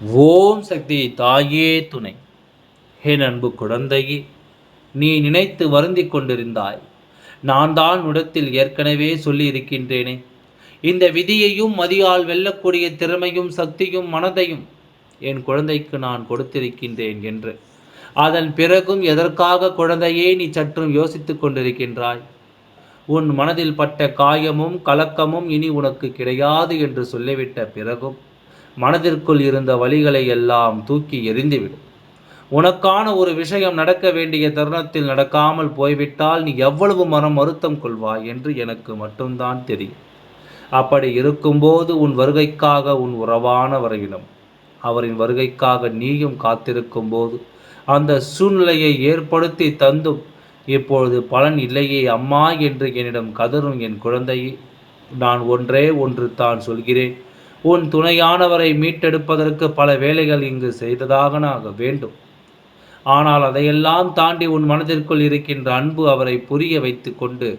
ஓம் சக்தி தாயே துணை. ஹே அன்பு குழந்தையே நீ நினைத்து வருந்தி கொண்டிருந்தாய். நான் தான் உடத்தில் ஏற்கனவே சொல்லி இருக்கின்றேனே இந்த விதியையும் மதியால் வெல்லக்கூடிய திறமையும் சக்தியும் மனதையும் என் குழந்தைக்கு நான் கொடுத்திருக்கின்றேன் என்று. அதன் பிறகும் எதற்காக குழந்தையே நீ சற்றும் யோசித்துக் கொண்டிருக்கின்றாய்? உன் மனதில் பட்ட காயமும் கலக்கமும் இனி உனக்கு கிடையாது என்று சொல்லிவிட்ட பிறகும் மனதிற்குள் இருந்த வழிகளை எல்லாம் தூக்கி எறிந்துவிடும். உனக்கான ஒரு விஷயம் நடக்க வேண்டிய தருணத்தில் நடக்காமல் போய்விட்டால் நீ எவ்வளவு மனம் வருத்தம் கொள்வாய் என்று எனக்கு மட்டும்தான் தெரியும். அப்படி இருக்கும்போது உன் வருகைக்காக உன் உறவான வரையிலும் அவரின் வருகைக்காக நீயும் காத்திருக்கும் போது அந்த சூழ்நிலையை ஏற்படுத்தி தந்தும். இப்பொழுது பலன் இல்லையே அம்மா என்று என்னிடம் கதறும் என் குழந்தையை நான் ஒன்றே ஒன்று தான் சொல்கிறேன். உன் துணையானவரை மீட்டெடுப்பதற்கு பல வேலைகள் இங்கு செய்ததாக வேண்டும். ஆனால் அதையெல்லாம் தாண்டி உன் மனதிற்குள் இருக்கின்ற அன்பு அவரை புரிய வைத்து கொண்டு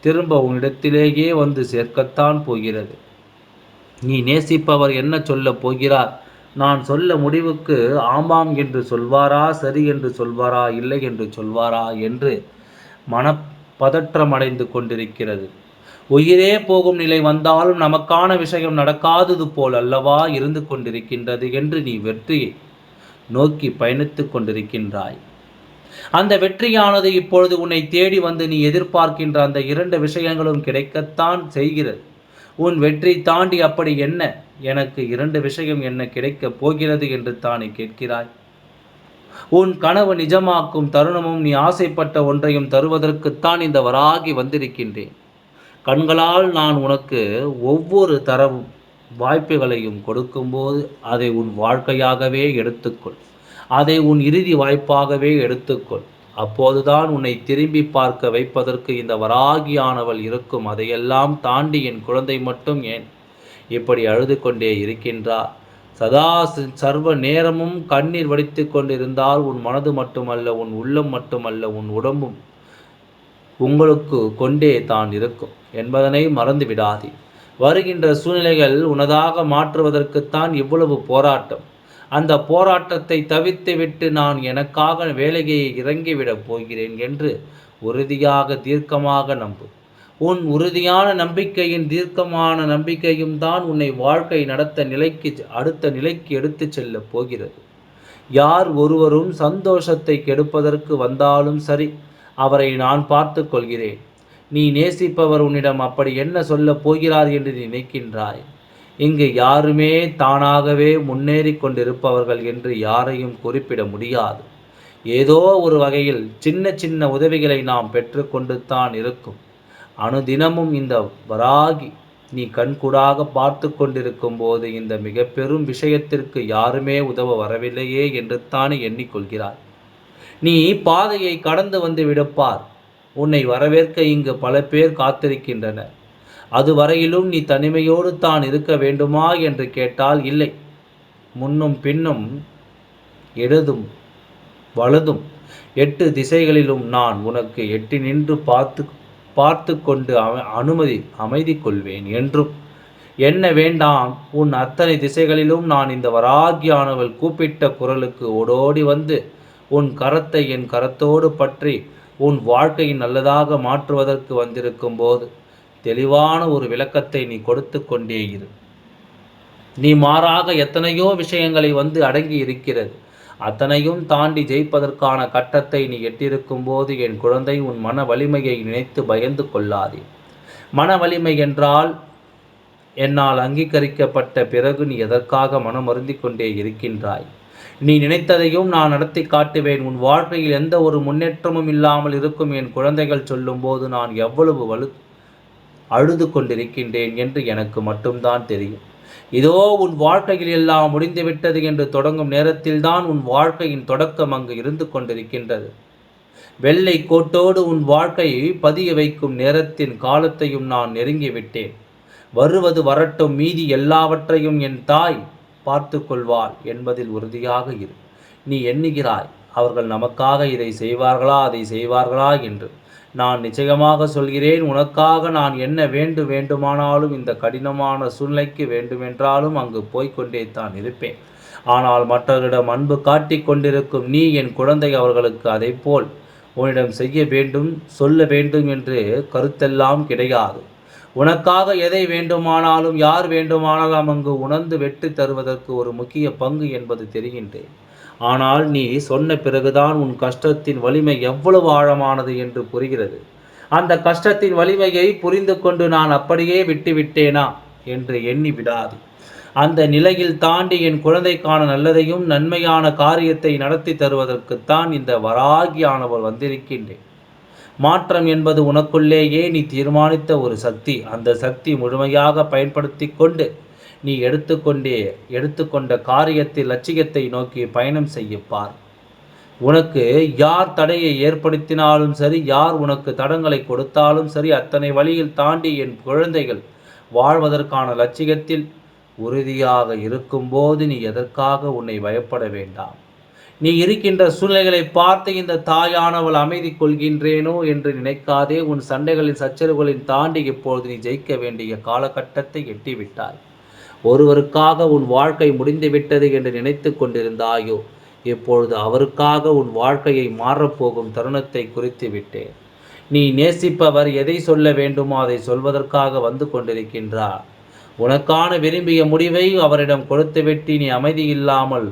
திரும்ப உன்னிடத்திலேயே வந்து சேர்க்கத்தான் போகிறது. நீ நேசிப்பவர் என்ன சொல்லப் போகிறார்? நான் சொல்ல முடிவுக்கு ஆமாம் என்று சொல்வாரா சரி என்று சொல்வாரா இல்லை என்று சொல்வாரா என்று மனப்பதற்றமடைந்து கொண்டிருக்கிறது. உயிரே போகும் நிலை வந்தாலும் நமக்கான விஷயம் நடக்காதது போல் அல்லவா இருந்து கொண்டிருக்கின்றது என்று நீ வெற்றியை நோக்கி பயணித்துக் கொண்டிருக்கின்றாய். அந்த வெற்றியானது இப்பொழுது உன்னை தேடி வந்து நீ எதிர்பார்க்கின்ற அந்த இரண்டு விஷயங்களும் கிடைக்கத்தான் செய்கிறது. உன் வெற்றி தாண்டி அப்படி என்ன? எனக்கு இரண்டு விஷயம் என்ன கிடைக்கப் போகிறது என்று தானே கேட்கிறாய். உன் கனவு நிஜமாக்கும் தருணமும் நீ ஆசைப்பட்ட ஒன்றையும் தருவதற்குத்தான் இந்த வராகி வந்திருக்கின்றேன். கண்களால் நான் உனக்கு ஒவ்வொரு தர வாய்ப்புகளையும் கொடுக்கும்போது அதை உன் வாழ்க்கையாகவே எடுத்துக்கொள். அதை உன் இறுதி வாய்ப்பாகவே எடுத்துக்கொள். அப்போதுதான் உன்னை திரும்பி பார்க்க வைப்பதற்கு இந்த வராகியானவள் இருக்கும். அதையெல்லாம் தாண்டி என் குழந்தை மட்டும் ஏன் இப்படி அழுது கொண்டே இருக்கின்றார் சதா சர்வ நேரமும் கண்ணீர் வடித்து கொண்டிருந்தால் உன் மனது மட்டுமல்ல உன் உள்ளம் மட்டுமல்ல உன் உடம்பும் உங்களுக்கு கொண்டே தான் இருக்கும். என்பதனை மறந்து விடாதே. வருகின்ற சூழ்நிலைகள் உனதாக மாற்றுவதற்குத்தான் இவ்வளவு போராட்டம். அந்த போராட்டத்தை தவித்துவிட்டு நான் எனக்காக வேலையை இறங்கிவிடப் போகிறேன் என்று உறுதியாக தீர்க்கமாக நம்பு. உன் உறுதியான நம்பிக்கையின் தீர்க்கமான நம்பிக்கையும் தான் உன்னை வாழ்க்கை நடத்த நிலைக்கு அடுத்த நிலைக்கு எடுத்துச் செல்லப் போகிறது. யார் ஒருவரும் சந்தோஷத்தை கெடுப்பதற்கு வந்தாலும் சரி அவரை நான் பார்த்து கொள்கிறேன். நீ நேசிப்பவர் உன்னிடம் அப்படி என்ன சொல்லப் போகிறார் என்று நினைக்கின்றாய். இங்கு யாருமே தானாகவே முன்னேறி கொண்டிருப்பவர்கள் என்று யாரையும் குறிப்பிட முடியாது. ஏதோ ஒரு வகையில் சின்ன சின்ன உதவிகளை நாம் பெற்றுக்கொண்டு தான் இருக்கும். அனுதினமும் இந்த வராகி நீ கண்கூடாக பார்த்து கொண்டிருக்கும் போது இந்த மிக பெரும் விஷயத்திற்கு யாருமே உதவ வரவில்லையே என்று தானே எண்ணிக்கொள்கிறார் நீ பாதையை கடந்து வந்து விடுப்பார். உன்னை வரவேற்க இங்கு பல பேர் காத்திருக்கின்றனர் அதுவரையிலும் நீ தனிமையோடு தான் இருக்க வேண்டுமா என்று கேட்டால் இல்லை. முன்னும் பின்னும் இடதும் வலதும் எட்டு திசைகளிலும் நான் உனக்கு எட்டி நின்று பார்த்து பார்த்து கொண்டு அனுமதி அமைதி கொள்வேன் என்றும் என்ன வேண்டாம் உன் அத்தனை திசைகளிலும் நான் இந்த வராகியானவள் கூப்பிட்ட குரலுக்கு ஓடோடி வந்து உன் கரத்தை என் கரத்தோடு பற்றி உன் வாழ்க்கையை நல்லதாக மாற்றுவதற்கு வந்திருக்கும் போது தெளிவான ஒரு விளக்கத்தை நீ கொடுத்து கொண்டே இரு. நீ மாறாக எத்தனையோ விஷயங்களை வந்து அடங்கி இருக்கிறது. அத்தனையும் தாண்டி ஜெயிப்பதற்கான கட்டத்தை நீ எட்டிருக்கும் போது என் குழந்தை உன் மன வலிமையை நினைத்து பயந்து கொள்ளாதே. மன வலிமை என்றால் என்னால் அங்கீகரிக்கப்பட்ட பிறகு நீ எதற்காக மனம் கொண்டே இருக்கின்றாய்? நீ நினைத்ததையும் நான் நடத்தி காட்டுவேன். உன் வாழ்க்கையில் எந்த ஒரு முன்னேற்றமும் இல்லாமல் இருக்கும் என் குழந்தைகள் சொல்லும்போது நான் எவ்வளவு வலு அழுது கொண்டிருக்கின்றேன் என்று எனக்கு மட்டும்தான் தெரியும். இதோ உன் வாழ்க்கையில் எல்லாம் முடிந்துவிட்டது என்று தொடங்கும் நேரத்தில்தான் உன் வாழ்க்கையின் தொடக்கம் அங்கு இருந்து கொண்டிருக்கின்றது. வெள்ளை கோட்டோடு உன் வாழ்க்கையை பதிய வைக்கும் நேரத்தின் காலத்தையும் நான் நெருங்கிவிட்டேன். வருவது வரட்டும் மீதி எல்லாவற்றையும் என் தாய் பார்த்து கொள்வாள் என்பதில் உறுதியாக இரு. நீ எண்ணுகிறாய் அவர்கள் நமக்காக இதை செய்வார்களா அதை செய்வார்களா என்று. நான் நிச்சயமாக சொல்கிறேன் உனக்காக நான் என்ன வேண்டு வேண்டுமானாலும் இந்த கடினமான சூழ்நிலைக்கு வேண்டுமென்றாலும் அங்கு போய்கொண்டே தான் இருப்பேன். ஆனால் மற்றவர்களிடம் அன்பு காட்டிக் கொண்டிருக்கும் நீ என் குழந்தை அவர்களுக்கு அதைப்போல் போல் உன்னிடம் செய்ய வேண்டும் சொல்ல வேண்டும் என்று கருத்தெல்லாம் கிடையாது. உனக்காக எதை வேண்டுமானாலும் யார் வேண்டுமானாலும் அங்கு உணர்ந்து வெற்றி தருவதற்கு ஒரு முக்கிய பங்கு என்பது தெரிகின்றேன். ஆனால் நீ சொன்ன பிறகுதான் உன் கஷ்டத்தின் வலிமை எவ்வளவு ஆழமானது என்று புரிகிறது. அந்த கஷ்டத்தின் வலிமையை புரிந்து கொண்டு நான் அப்படியே விட்டுவிட்டேனா என்று எண்ணி விடாது. அந்த நிலையில் தாண்டி என் குழந்தைக்கான நல்லதையும் நன்மையான காரியத்தை நடத்தி தருவதற்குத்தான் இந்த வராகியானவர் வந்திருக்கின்றேன். மாற்றம் என்பது உனக்குள்ளேயே நீ தீர்மானித்த ஒரு சக்தி. அந்த சக்தி முழுமையாக பயன்படுத்தி கொண்டு நீ எடுத்துக்கொண்டே எடுத்துக்கொண்ட காரியத்தில் லட்சியத்தை நோக்கி பயணம் செய்யப்பார் உனக்கு யார் தடையை ஏற்படுத்தினாலும் சரி யார் உனக்கு தடங்களை கொடுத்தாலும் சரி அத்தனை வழியில் தாண்டி என் குழந்தைகள் வாழ்வதற்கான லட்சியத்தில் உறுதியாக இருக்கும்போது நீ எதற்காக உன்னை பயப்பட வேண்டாம்? நீ இருக்கின்ற சூழ்நிலைகளை பார்த்து இந்த தாயானவள் அமைதி கொள்கின்றேனோ என்று நினைக்காதே. உன் சண்டைகளின் சச்சரவுகளின் தாண்டி இப்பொழுது நீ ஜெயிக்க வேண்டிய காலகட்டத்தை எட்டிவிட்டாய். ஒருவருக்காக உன் வாழ்க்கை முடிந்துவிட்டது என்று நினைத்து கொண்டிருந்தாயோ? இப்பொழுது அவருக்காக உன் வாழ்க்கையை மாறப்போகும் தருணத்தை குறித்து விட்டேன். நீ நேசிப்பவர் எதை சொல்ல வேண்டுமோ அதை சொல்வதற்காக வந்து கொண்டிருக்கின்றார். உனக்கான விரும்பிய முடிவை அவரிடம் கொடுத்துவிட்டு நீ அமைதி இல்லாமல்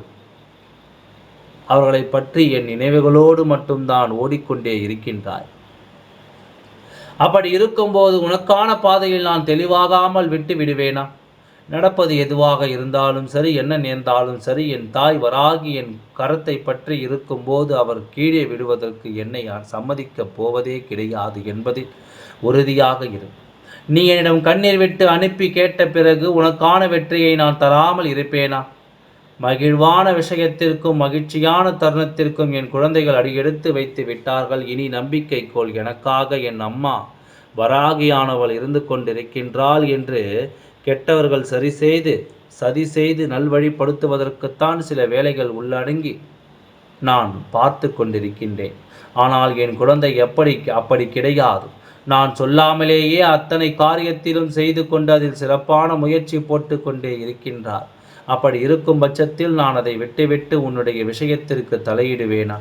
அவர்களை பற்றி என் நினைவுகளோடு மட்டும்தான் ஓடிக்கொண்டே இருக்கின்றாய். அப்படி இருக்கும்போது உனக்கான பாதையில் நான் தெளிவாகாமல் விட்டு விடுவேனா? நடப்பது எதுவாக இருந்தாலும் சரி என்ன நேர்ந்தாலும் சரி என் தாய் வராகி என் கரத்தை பற்றி இருக்கும்போது அவர் கீழே விடுவதற்கு என்னை யார் சம்மதிக்கப் போவதே கிடையாது என்பதில் உறுதியாக இரு. நீ என்னிடம் கண்ணீர் விட்டு அனுப்பி கேட்ட பிறகு உனக்கான வெற்றியை நான் தராமல் இருப்பேனா? மகிழ்வான விஷயத்திற்கும் மகிழ்ச்சியான தருணத்திற்கும் என் குழந்தைகள் அடியெடுத்து வைத்து விட்டார்கள். இனி நம்பிக்கை கோள் எனக்காக என் அம்மா வராகியானவள் இருந்து கொண்டிருக்கின்றாள் என்று கெட்டவர்கள் சரி செய்து சதி செய்து நல்வழிப்படுத்துவதற்குத்தான் சில வேலைகள் உள்ளடங்கி நான் பார்த்து கொண்டிருக்கின்றேன். ஆனால் என் குழந்தை எப்படி அப்படி கிடையாது. நான் சொல்லாமலேயே அத்தனை காரியத்திலும் செய்து கொண்டு அதில் சிறப்பான முயற்சி போட்டு கொண்டே இருக்கின்றார். அப்படி இருக்கும் பட்சத்தில் நான் அதை விட்டுவிட்டு உன்னுடைய விஷயத்திற்கு தலையிடுவேனா?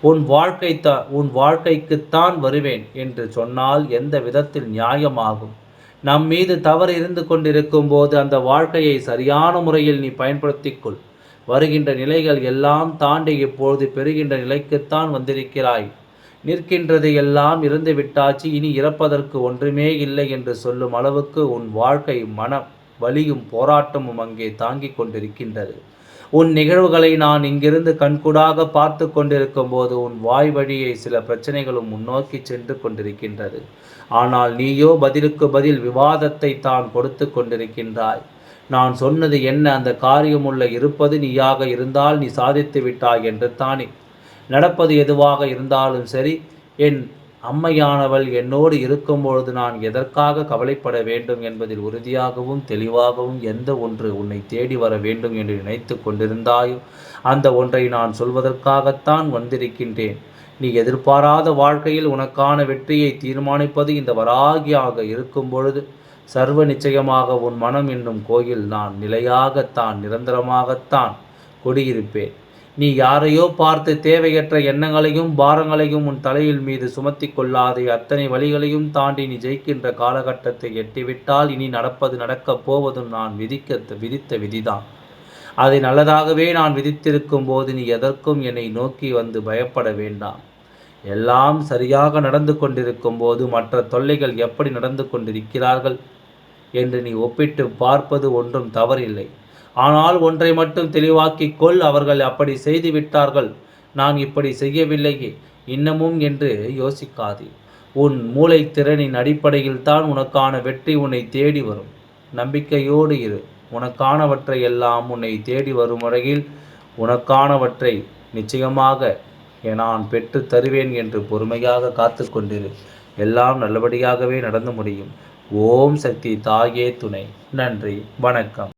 உன் வாழ்க்கை த உன் வாழ்க்கைக்குத்தான் வருவேன் என்று சொன்னால் எந்த விதத்தில் நியாயமாகும்? நம் மீது தவறு இருந்து கொண்டிருக்கும் போது அந்த வாழ்க்கையை சரியான முறையில் நீ பயன்படுத்திக்கொள். வருகின்ற நிலைகள் எல்லாம் தாண்டி இப்பொழுது பெறுகின்ற நிலைக்குத்தான் வந்திருக்கிறாய். நிற்கின்றது எல்லாம் இருந்து விட்டாச்சு இனி இறப்பதற்கு ஒன்றுமே இல்லை என்று சொல்லும் அளவுக்கு உன் வாழ்க்கை மனம் வலியும் போராட்டமும் அங்கே தாங்கிக் கொண்டிருக்கின்றது. உன் நிகழ்வுகளை நான் இங்கிருந்து கண்கூடாக பார்த்து கொண்டிருக்கும் போது உன் வாய் வழியை சில பிரச்சனைகளும் முன்னோக்கி சென்று கொண்டிருக்கின்றது. ஆனால் நீயோ பதிலுக்கு பதில் விவாதத்தை தான் கொடுத்து கொண்டிருக்கின்றாய். நான் சொன்னது என்ன அந்த காரியமுள்ள இருப்பது நீயாக இருந்தால் நீ சாதித்து விட்டாய் என்று தானே. நடப்பது எதுவாக இருந்தாலும் சரி என் அம்மையானவள் என்னோடு இருக்கும்பொழுது நான் எதற்காக கவலைப்பட வேண்டும் என்பதில் உறுதியாகவும் தெளிவாகவும் எந்த ஒன்று உன்னை தேடி வர வேண்டும் என்று நினைத்து கொண்டிருந்தாயோ அந்த ஒன்றை நான் சொல்வதற்காகத்தான் வந்திருக்கின்றேன். நீ எதிர்பாராத வாழ்க்கையில் உனக்கான வெற்றியை தீர்மானிப்பது இந்த வராகியாக இருக்கும் பொழுது சர்வ நிச்சயமாக உன் மனம் என்னும் கோயில் நான் நிலையாகத்தான் நிரந்தரமாகத்தான் குடியிருப்பேன். நீ யாரையோ பார்த்து தேவையற்ற எண்ணங்களையும் பாரங்களையும் உன் தலையில் மீது சுமத்தி கொள்ளாதே. அத்தனை வழிகளையும் தாண்டி நீ ஜெயிக்கின்ற காலகட்டத்தை எட்டிவிட்டால் இனி நடப்பது நடக்கப் போவதும் நான் விதிக்க விதித்த விதிதான். அதை நல்லதாகவே நான் விதித்திருக்கும் போது நீ எதற்கும் என்னை நோக்கி வந்து பயப்பட வேண்டாம். எல்லாம் சரியாக நடந்து கொண்டிருக்கும் போது மற்ற தொல்லைகள் எப்படி நடந்து கொண்டிருக்கிறார்கள் என்று நீ ஒப்பிட்டு பார்ப்பது ஒன்றும் தவறில்லை. ஆனால் ஒன்றை மட்டும் தெளிவாக்கிக் கொள் அவர்கள் அப்படி செய்து விட்டார்கள். நான் இப்படி செய்யவில்லையே இன்னமும் என்று யோசிக்காதே. உன் மூளை திறனின் அடிப்படையில் தான் உனக்கான வெற்றி உன்னை தேடி வரும். நம்பிக்கையோடு இரு. உனக்கானவற்றை எல்லாம் உன்னை தேடி வரும் வரையில் உனக்கானவற்றை நிச்சயமாக நான் பெற்று தருவேன் என்று பொறுமையாக காத்து கொண்டிரு. எல்லாம் நல்லபடியாகவே நடந்து முடியும். ஓம் சக்தி தாயே துணை. நன்றி. வணக்கம்.